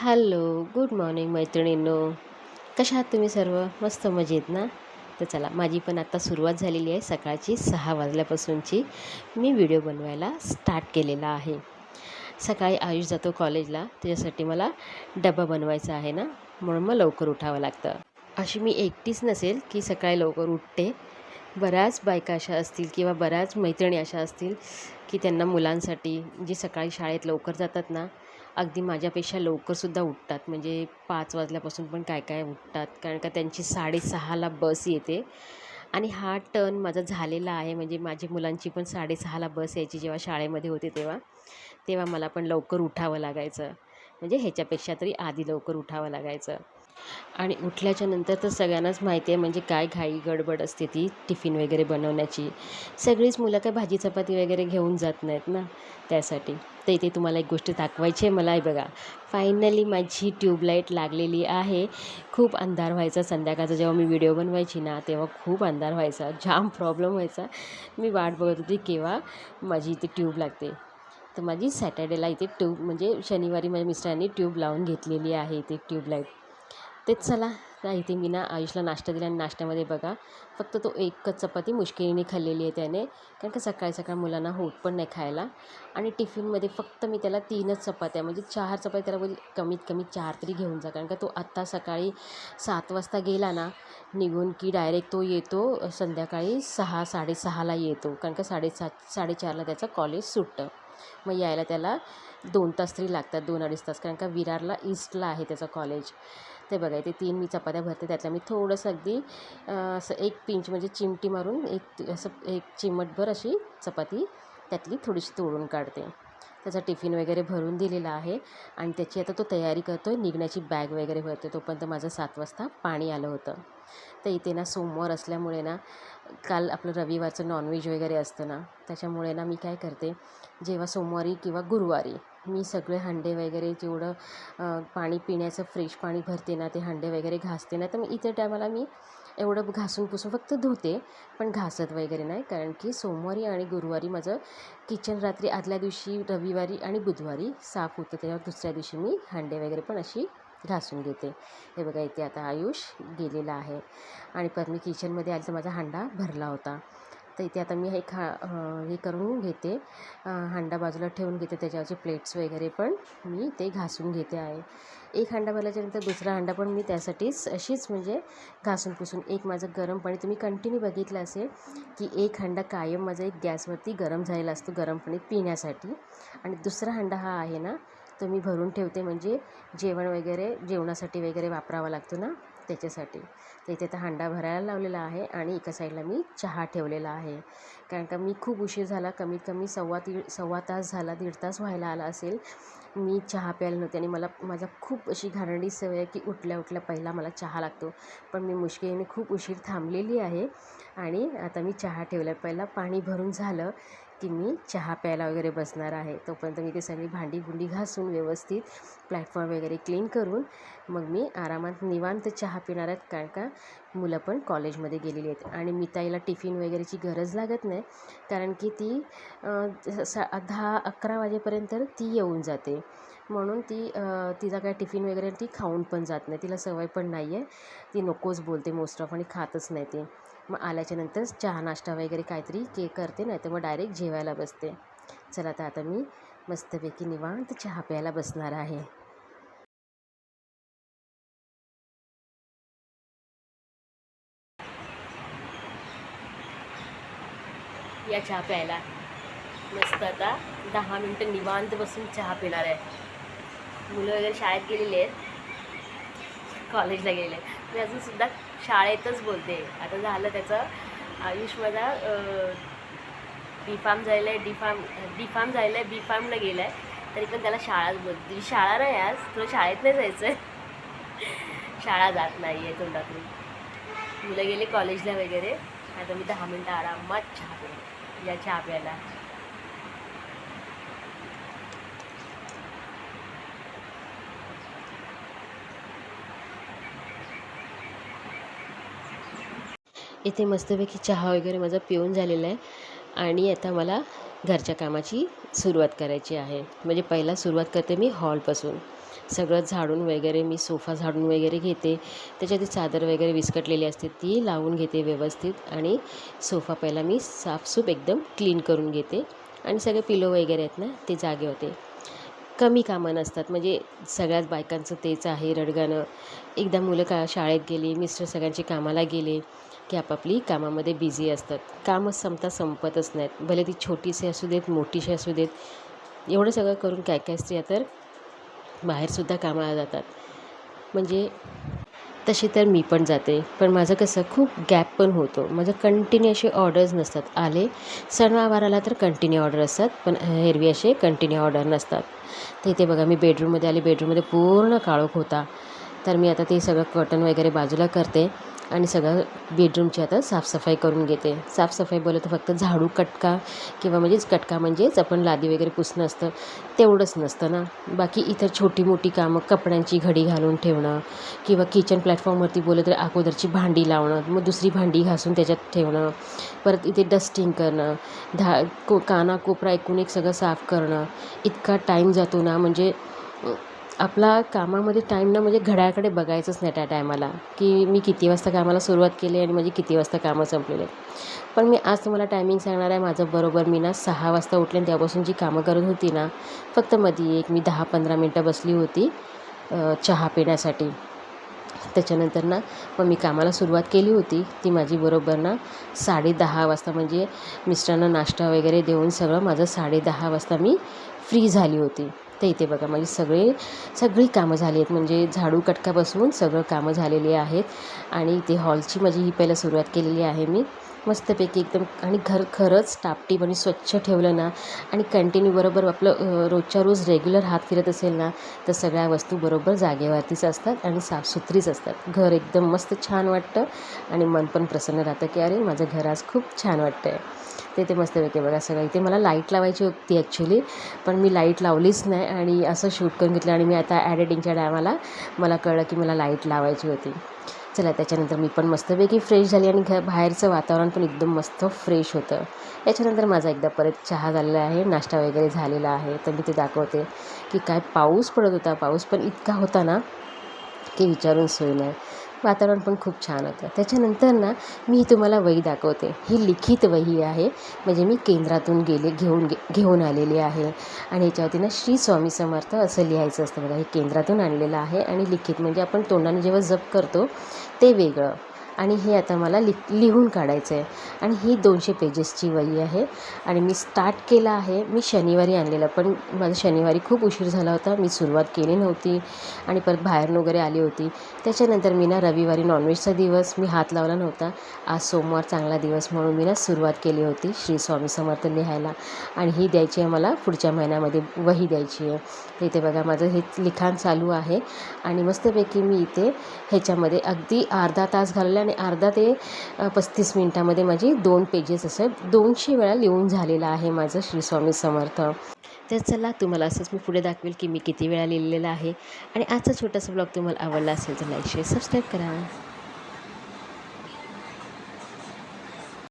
Hello good morning मैत्रिणींनो. कशा आहात तुम्ही सर्व? मस्त मजेत ना? तर चला माझी पण आता सुरुवात झालेली आहे सकाळची सहा वाजल्यापासूनची. मी व्हिडिओ बनवायला स्टार्ट केलेला आहे. सकाळी आयुष जातो कॉलेजला त्याच्यासाठी मला डबा बनवायचा आहे ना? म्हणून मग लवकर उठावं लागतं. अशी मी एकटीच नसेल की सकाळी लवकर उठते. बऱ्याच बायका अशा असतील किंवा बऱ्याच मैत्रिणी अशा असतील की त्यांना मुलांसाठी जे सकाळी शाळेत लवकर जातात ना अगदी माझ्यापेक्षा लवकरसुद्धा उठतात. म्हणजे पाच वाजल्यापासून पण काय काय उठतात. कारण का त्यांची साडेसहाला बस येते. आणि हा टर्न माझा झालेला आहे. म्हणजे माझी मुलांची पण साडेसहाला बस यायची जेव्हा शाळेमध्ये होते तेव्हा. तेव्हा मला पण लवकर उठावं लागायचं. म्हणजे ह्याच्यापेक्षा तरी आधी लवकर उठावं लागायचं. आणि उठल्याच्या नंतर तर सगळ्यांनाच माहिती आहे म्हणजे काय घाई गडबड असते ती टिफिन वगैरे बनवण्याची. सगळीच मुलं काय भाजी चपाती वगैरे घेऊन जात नाहीत ना त्यासाठी. तर इथे तुम्हाला एक गोष्ट दाखवायची आहे मला आहे बघा. फायनली माझी ट्यूबलाईट लागलेली आहे. खूप अंधार व्हायचा संध्याकाळचा जेव्हा मी व्हिडिओ बनवायची ना तेव्हा खूप अंधार व्हायचा जाम प्रॉब्लेम व्हायचा. मी वाट बघत होती केव्हा माझी इथे ट्यूब लागते. तर माझी सॅटर्डेला इथे ट्यूब म्हणजे शनिवारी माझ्या मिस्टरांनी ट्यूब लावून घेतलेली आहे इथे ट्यूबलाईट तेच चला. नाही इथे मी ना आयुषला नाश्ता दिला आणि नाश्त्यामध्ये बघा. फक्त तो एकच चपाती मुश्किलीने खाल्लेली आहे त्याने. कारण का सकाळी सकाळ मुलांना होत पण नाही खायला. आणि टिफिनमध्ये फक्त मी त्याला तीनच चपात्या म्हणजे चार चपाती त्याला बोल कमीत कमी चार तरी घेऊन जा. कारण का तो आत्ता सकाळी सात वाजता गेला ना निघून की डायरेक्ट तो येतो संध्याकाळी सहा साडेसहाला येतो. कारण का साडेसात साडेचारला त्याचं कॉलेज सुटतं. मग यायला त्याला दोन तास तरी लागतात दोन अडीच तास. कारण का विरारला ईस्टला आहे त्याचं कॉलेज. ते बघा इथे तीन मी चपात्या भरते त्यातल्या मी थोडंसं अगदी असं एक पिंच म्हणजे चिमटी मारून एक असं एक चिमटभर अशी चपाती त्यातली थोडीशी तोडून काढते. त्याचा टिफिन वगैरे भरून दिलेला आहे आणि त्याची आता तो तयारी करतो आहे निघण्याची बॅग वगैरे भरतो तोपर्यंत माझं सात वाजता पाणी आलं होतं. तर इथे ना सोमवार असल्यामुळे ना काल आपलं रविवारचं नॉनव्हेज वगैरे असतं ना त्याच्यामुळे ना मी काय करते जेव्हा सोमवारी किंवा गुरुवारी मी सगळे हंडे वगैरे जेवढं पाणी पिण्याचं फ्रेश पाणी भरते ना ते हंडे वगैरे घासते ना तर मी इतर टायमाला मी एवढं घासून पुसून फक्त धुते पण घासत वगैरे नाही. कारण की सोमवारी आणि गुरुवारी माझं किचन रात्री आदल्या दिवशी रविवारी आणि बुधवारी साफ होतं तेव्हा दुसऱ्या दिवशी मी हंडे वगैरे पण अशी घासून घेते. हे बघा इथे आता आयुष गेलेला आहे. आणि परत मी किचनमध्ये आली तर माझा हांडा भरला होता. तर इथे आता मी हे खा हे करून घेते. हांडा बाजूला ठेवून घेते त्याच्यावरचे प्लेट्स वगैरे पण मी ते घासून घेते आहे. एक हांडा भरल्याच्यानंतर दुसरा हांडा पण मी त्यासाठीच अशीच म्हणजे घासून पुसून एक माझं गरम पाणी तुम्ही कंटिन्यू बघितलं असेल की एक हांडा कायम माझा एक गॅसवरती गरम झालेला असतो गरम पाणी पिण्यासाठी. आणि दुसरा हांडा हा आहे ना तो मी भरून ठेवते म्हणजे जेवण वगैरे जेवणासाठी वगैरे वापरावा लागतो ना. त्याच्यासाठी. तर इथे आता हांडा भरायला लावलेला आहे आणि एका साईडला मी चहा ठेवलेला आहे. कारण का मी खूप उशीर झाला कमीत कमी सव्वा ती सव्वा तास झाला दीड तास व्हायला आला असेल. मी चहा प्यायला नव्हते आणि मला माझा खूप अशी घाणडी सवय आहे की उठल्या उठल्या पहिला मला चहा लागतो. पण मी मुश्किलीने खूप उशीर थांबलेली आहे आणि आता मी चहा ठेवला. पहिला पाणी भरून झालं की मी चहा प्यायला वगैरे बसणार आहे. तोपर्यंत मी ते सगळी भांडी गुंडी घासून व्यवस्थित प्लॅटफॉर्म वगैरे क्लीन करून मग मी आरामात निवांत चहा पिणार आहेत. कारण का मुलं पण कॉलेजमध्ये गेलेली आहेत. आणि मिताईला टिफिन वगैरेची गरज लागत नाही. कारण की ती सा दहा अकरा वाजेपर्यंत ती येऊन जाते. म्हणून ती तिचा काय टिफिन वगैरे ती खाऊन पण जात नाही. तिला सवय पण नाही आहे ती नकोच बोलते. मोस्ट ऑफ आणि खातच नाही ती. मग आल्याच्यानंतर चहा नाश्ता वगैरे काहीतरी के करते नाही तर मग डायरेक्ट जेवायला बसते. चला तर आता मी मस्तपैकी निवांत चहा प्यायला बसणार आहे. या चहा प्यायला. मस्त आता दहा मिनटं निवांत बसून चहा पिणार आहे. मुलं वगैरे शाळेत गेलेली आहेत. कॉलेजला गेलेलं आहे मी अजूनसुद्धा शाळेतच बोलते. आता झालं त्याचं आयुष माझा बी फार्म झालेलं आहे डी फार्म डी फार्म झालेलं आहे बी फार्मला गेलं आहे. तरी पण त्याला शाळाच बोलते. तुझी शाळा नाही आज. तुला शाळेत नाही जायचं आहे शाळा जात नाही आहे तोंडातून. मुलं गेले कॉलेजला वगैरे. आता मी दहा मिनटं आरामात चहा पिला या चहा प्यायला. इथे मस्तपैकी चहा वगैरे माझा पिऊन झालेला आहे आणि आता मला घरच्या कामाची सुरुवात करायची आहे. म्हणजे पहिला सुरुवात करते मी हॉलपासून. सगळं झाडून वगैरे मी सोफा झाडून वगैरे घेते. त्याच्यात चादर वगैरे विस्कटलेली असते ती लावून घेते व्यवस्थित आणि सोफा पहिला मी साफसूफ एकदम क्लीन करून घेते. आणि सगळे पिलो वगैरे आहेत ना ते जागे होते. कमी कामं नसतात. म्हणजे सगळ्याच बायकांचं तेच आहे. रडगाणं. एकदा मुलं का शाळेत गेली मिस्टर सगळ्यांची कामाला गेले की आपापली कामामध्ये बिझी असतात. कामं संपता संपतच नाहीत. भले ती छोटीशी असू देत मोठीशी असू देत एवढं सगळं करून काय काय स्त्रिया तर बाहेरसुद्धा कामाला जातात. म्हणजे तशी तर मी पण जाते. पण माझं कसं खूप गॅप पण होतो. माझं कंटिन्यू असे ऑर्डर्स नसतात. आले सणवाराला तर कंटिन्यू ऑर्डर असतात पण एरवी असे कंटिन्यू ऑर्डर नसतात. तर इथे बघा मी बेडरूममध्ये आले. बेडरूममध्ये पूर्ण काळोख होता. तर मी आता ते सगळं कटन वगैरे बाजूला करते. आणि सगळं बेडरूमची आता साफसफाई करून घेते. साफसफाई बोललं तर फक्त झाडू कटका किंवा म्हणजेच कटका म्हणजेच आपण लादी वगैरे पुसणं असतं तेवढंच नसतं ना. बाकी इतर छोटी मोठी कामं कपड्यांची घडी घालून ठेवणं किंवा किचन प्लॅटफॉर्मवरती बोललं तर अगोदरची भांडी लावणं मग दुसरी भांडी घासून त्याच्यात ठेवणं परत इथे डस्टिंग करणं धा को काना कोपरा ऐकून एक सगळं साफ करणं. इतका टाईम जातो ना म्हणजे आपला कामामध्ये टाईम ना म्हणजे घड्याळकडे बघायचंच नाही त्या टायमाला की मी किती वाजता कामाला सुरुवात केली आणि माझी किती वाजता कामं संपलेले पण मी आज तुम्हाला टायमिंग सांगणार आहे माझं बरोबर मी ना सहा वाजता उठले आणि त्यापासून जी कामं करत होती ना फक्त मध्ये एक मी दहा पंधरा मिनटं बसली होती चहा पिण्यासाठी. त्याच्यानंतर ना मग मी कामाला सुरुवात केली होती. ती माझी बरोबर ना साडे दहा वाजता म्हणजे मिस्टरांना नाश्ता वगैरे देऊन सगळं माझं साडे दहा वाजता मी फ्री झाली होती. तर इथे बघा माझी सगळे सगळी कामं झाली आहेत. म्हणजे झाडू कटकापासून सगळं कामं झालेली आहेत. आणि इथे हॉलची माझी ही पहिला सुरुवात केलेली आहे मी. मस्तपैकी एकदम आणि घर खरंच टापटीप आणि स्वच्छ ठेवलं ना आणि कंटिन्यू बरोबर आपलं रोजच्या रोज रेग्युलर हात फिरत असेल ना तर सगळ्या वस्तू बरोबर जागेवरतीच असतात आणि साफसुथरीच असतात. घर एकदम मस्त छान वाटतं आणि मन पण प्रसन्न राहतं की अरे माझं घर आज खूप छान वाटतं आहे ते ते मस्तपैकी बघा सगळं. इथे मला लाइट लावायची होती ॲक्च्युली पण मी लाइट लावलीच नाही आणि असं शूट करून घेतलं आणि मी आता ॲडिटिंगच्या टायमाला मला कळलं की मला लाइट लावायची होती. चला त्याच्यानंतर मी पण मस्तपैकी फ्रेश झाली आणि घ बाहेरचं वातावरण पण एकदम मस्त फ्रेश होतं. याच्यानंतर माझा एकदा परत चहा झालेला आहे नाश्ता वगैरे झालेला आहे. तर मी ते दाखवते की काय पाऊस पडत होता. पाऊस पण इतका होता ना की विचारून सोय नाही. वातावरण पण खूप छान होतं. त्याच्यानंतर ना मी तुम्हाला वही दाखवते. ही लिखित वही आहे. म्हणजे मी केंद्रातून गेले घेऊन गे घेऊन आलेली आहे. आणि याच्यावरती ना श्री स्वामी समर्थ असं लिहायचं असतं बघा. हे केंद्रातून आणलेलं आहे. आणि लिखित म्हणजे आपण तोंडाने जेव्हा जप करतो ते वेगळं. आणि हे आता मला लि लिहून काढायचं आहे आणि ही दोनशे पेजेसची वही आहे. आणि मी स्टार्ट केला आहे. मी शनिवारी आणलेलं पण माझं शनिवारी खूप उशीर झाला होता. मी सुरुवात केली नव्हती. आणि परत बाहेरून वगैरे आली होती. त्याच्यानंतर मी ना रविवारी नॉनव्हेजचा दिवस मी हात लावला नव्हता. आज सोमवार चांगला दिवस म्हणून मी ना सुरुवात केली होती श्री स्वामी समर्थ लिहायला. आणि ही द्यायची आहे मला पुढच्या महिन्यामध्ये वही द्यायची आहे. इथे बघा माझं हे लिखाण चालू आहे. आणि मस्तपैकी मी इथे ह्याच्यामध्ये अगदी अर्धा तास घालवला. आणि अर्धा ते पस्तीस मिनटामध्ये माझी दोन पेजेस असं दोनशे वेळा लिहून झालेलं आहे माझं श्रीस्वामी समर्थ. तर चला तुम्हाला असंच मी पुढे दाखवेल की मी किती वेळा लिहिलेलं आहे. आणि आजचा छोटासा ब्लॉग तुम्हाला आवडला असेल तर लाईक शेअर सबस्क्राईब करा.